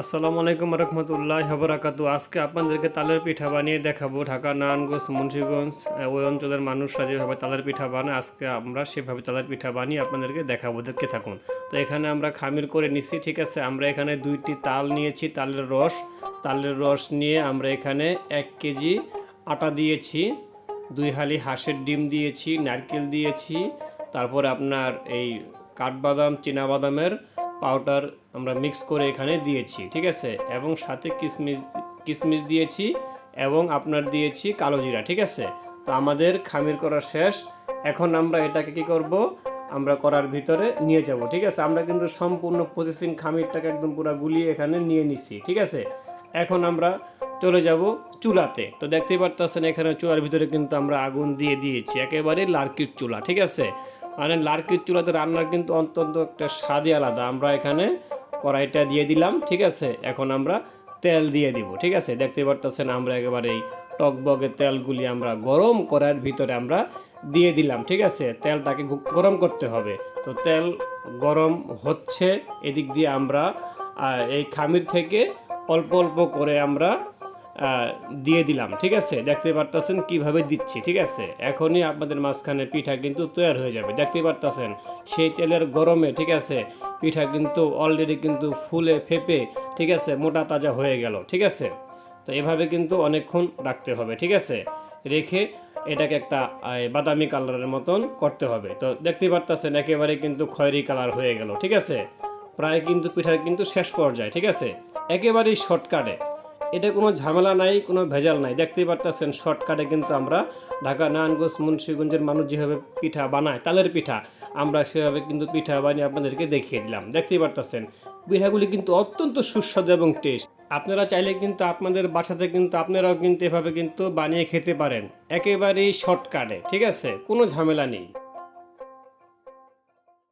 আসসালামু আলাইকুম রহমতুল্লাহ বরাকাতু আজকে আপনাদেরকে তালের পিঠা বানিয়ে দেখাবো। ঢাকা, নারায়ণগঞ্জ, মুন্সিগঞ্জ ওই অঞ্চলের মানুষরা যেভাবে তালের পিঠা বানায়। আজকে আমরা সেভাবে তালের পিঠা বানিয়ে আপনাদেরকে দেখাবো। দেখতে থাকুন। তো এখানে আমরা খামির করে নিচ্ছি, ঠিক আছে? আমরা এখানে দুইটি তাল নিয়েছি, তালের রস। তালের রস নিয়ে আমরা এখানে এক কেজি আটা দিয়েছি, দুই হালি হাঁসের ডিম দিয়েছি, নারকেল দিয়েছি, তারপরে আপনার এই কাঠবাদাম বাদামের পাউডার আমরা মিক্স করে এখানে দিয়েছি, ঠিক আছে? এবং সাথে কিশমিশ কিশমিশ দিয়েছি এবং আপনার দিয়েছি কালো জিরা, ঠিক আছে? তো আমাদের খামির করা শেষ। এখন আমরা এটাকে কি করব? আমরা করার ভিতরে নিয়ে যাব, ঠিক আছে? আমরা কিন্তু সম্পূর্ণ প্রসেসিং খামিরটাকে একদম পুরো গুলিয়ে এখানে নিয়ে নিছি, ঠিক আছে? এখন আমরা চলে যাব চুলাতে। তো দেখতেই পারতেছেন এখানে চুলার ভিতরে কিন্তু আমরা আগুন দিয়ে দিয়েছি, একেবারে লার্কির চুলা, ঠিক আছে? মানে লার্কির চুলাতে রান্নার কিন্তু অত্যন্ত একটা স্বাদই আলাদা। আমরা এখানে কড়াইটা দিয়ে দিলাম, ঠিক আছে? এখন আমরা তেল দিয়ে দিব, ঠিক আছে? দেখতে পারতেছেন আমরা একেবারে এই টকবগে তেলগুলি আমরা গরম করার ভিতরে আমরা দিয়ে দিলাম, ঠিক আছে? তেলটাকে গরম করতে হবে। তো তেল গরম হচ্ছে, এদিক দিয়ে আমরা এই খামির থেকে অল্প অল্প করে আমরা দিয়ে দিলাম, ঠিক আছে? দেখতে পারতেছেন কীভাবে দিচ্ছি, ঠিক আছে? এখনই আপনাদের মাঝখানে পিঠা কিন্তু তৈরি হয়ে যাবে। দেখতে পারতেছেন? সেই তেলের গরমে, ঠিক আছে? পিঠা কিন্তু অলরেডি কিন্তু ফুলে ফেপে, ঠিক আছে? মোটা তাজা হয়ে গেল, ঠিক আছে? তো এভাবে কিন্তু অনেকক্ষণ রাখতে হবে, ঠিক আছে? রেখে এটাকে একটা বাদামি কালারের মতন করতে হবে। তো দেখতে পারতেছেন একেবারে কিন্তু খয়েরি কালার হয়ে গেল, ঠিক আছে? প্রায় কিন্তু পিঠার কিন্তু শেষ পর্যায়ে, ঠিক আছে? একেবারেই শর্টকাটে এটা কোনো ঝামেলা নাই, কোনো ভেজাল নাই। দেখতেই পারতেছেন শর্টকাটে কিন্তু আমরা ঢাকা, নারায়ণগঞ্জ, মুন্সিগঞ্জের মানুষ যেভাবে পিঠা বানায়, তালের পিঠা, আমরা সেভাবে কিন্তু পিঠা বানিয়ে আপনাদেরকে দেখিয়ে দিলাম। দেখতেই পারতেছেন, পিঠাগুলি কিন্তু অত্যন্ত সুস্বাদু এবং টেস্ট আপনারা চাইলে কিন্তু আপনাদের বাসাতে কিন্তু আপনারাও কিন্তু এভাবে কিন্তু বানিয়ে খেতে পারেন, একেবারেই শর্টকাটে ঠিক আছে? কোনো ঝামেলা নেই।